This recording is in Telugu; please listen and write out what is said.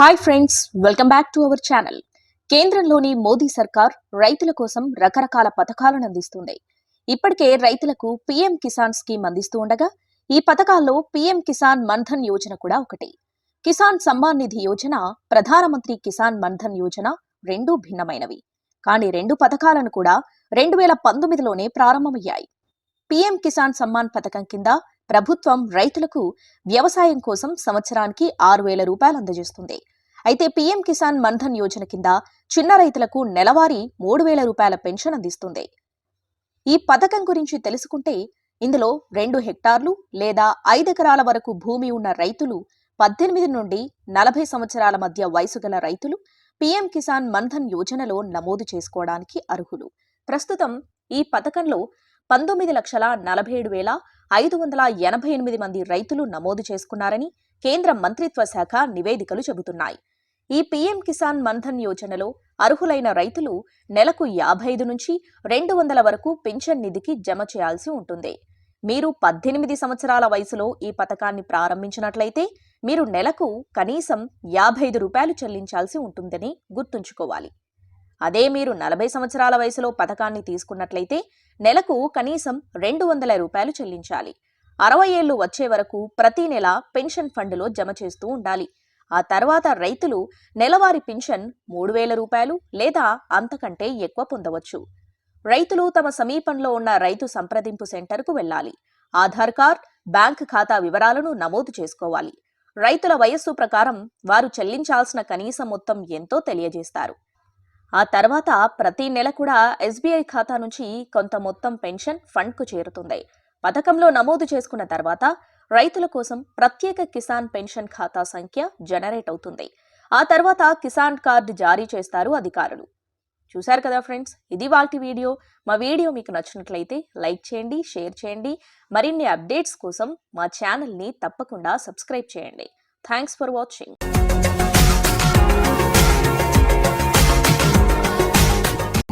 Hi friends welcome back to our channel కేంద్రంలోని మోదీ సర్కార్ రైతుల కోసం రకరకాల పథకాలను అందిస్తుంది. ఇప్పటికే రైతులకు పీఎం కిసాన్ స్కీమ్ అందిస్తూ ఉండగా ఈ పథకాల్లో పీఎం కిసాన్ మన్ధన్ యోజన కూడా ఒకటి. కిసాన్ సమ్మాన్ నిధి యోజన ప్రధానమంత్రి కిసాన్ మన్ధన్ యోజన రెండూ భిన్నమైనవి. కానీ రెండు పథకాలను కూడా రెండు వేల పంతొమ్మిదిలోనే ప్రారంభమయ్యాయి. పీఎం కిసాన్ సమ్మాన్ పథకం కింద ప్రభుత్వం రైతులకు వ్యవసాయం కోసం సంవత్సరానికి ఆరు వేల రూపాయలు అందజేస్తుంది. అయితే పీఎం కిసాన్ మన్ధన్ యోజన కింద చిన్న రైతులకు నెలవారీ మూడు వేల రూపాయల పెన్షన్ అందిస్తుంది. ఈ పథకం గురించి తెలుసుకుంటే ఇందులో రెండు హెక్టార్లు లేదా ఐదెకరాల వరకు భూమి ఉన్న రైతులు పద్దెనిమిది నుండి నలభై సంవత్సరాల మధ్య వయసు గల రైతులు పీఎం కిసాన్ మన్ధన్ యోజనలో నమోదు చేసుకోవడానికి అర్హులు. ప్రస్తుతం ఈ పథకంలో పంతొమ్మిది లక్షల నలభై ఏడు వేల ఐదు వందల ఎనభై ఎనిమిది మంది రైతులు నమోదు చేసుకున్నారని కేంద్ర మంత్రిత్వ శాఖ నివేదికలు చెబుతున్నాయి. ఈ పీఎం కిసాన్ మన్ధన్ యోజనలో అర్హులైన రైతులు నెలకు యాభై ఐదు నుంచి రెండు వందల వరకు పింఛన్ నిధికి జమ చేయాల్సి ఉంటుంది. మీరు పద్దెనిమిది సంవత్సరాల వయసులో ఈ పథకాన్ని ప్రారంభించినట్లయితే మీరు నెలకు కనీసం యాభై ఐదు రూపాయలు చెల్లించాల్సి ఉంటుందని గుర్తుంచుకోవాలి. అదే మీరు నలభై సంవత్సరాల వయసులో పథకాన్ని తీసుకున్నట్లయితే నెలకు కనీసం రెండు వందల రూపాయలు చెల్లించాలి. అరవై ఏళ్ళు వచ్చే వరకు ప్రతి నెల పెన్షన్ ఫండ్లో జమ చేస్తూ ఉండాలి. ఆ తర్వాత రైతులు నెలవారీ పెన్షన్ మూడు వేల రూపాయలు లేదా అంతకంటే ఎక్కువ పొందవచ్చు. రైతులు తమ సమీపంలో ఉన్న రైతు సంప్రదింపు సెంటర్కు వెళ్ళాలి. ఆధార్ కార్డ్ బ్యాంక్ ఖాతా వివరాలను నమోదు చేసుకోవాలి. రైతుల వయస్సు ప్రకారం వారు చెల్లించాల్సిన కనీస మొత్తం ఎంతో తెలియజేస్తారు. ఆ తర్వాత ప్రతి నెల కూడా ఎస్బీఐ ఖాతా నుంచి కొంత మొత్తం పెన్షన్ ఫండ్కు చేరుతుంది. పథకంలో నమోదు చేసుకున్న తర్వాత రైతుల కోసం ప్రత్యేక కిసాన్ పెన్షన్ ఖాతా సంఖ్య జనరేట్ అవుతుంది. ఆ తర్వాత కిసాన్ కార్డు జారీ చేస్తారు అధికారులు. చూశారు కదా ఫ్రెండ్స్ ఇది వాటి వీడియో. మా వీడియో మీకు నచ్చినట్లయితే లైక్ చేయండి షేర్ చేయండి. మరిన్ని అప్డేట్స్ కోసం మా ఛానల్ని తప్పకుండా సబ్స్క్రైబ్ చేయండి. Thanks for watching.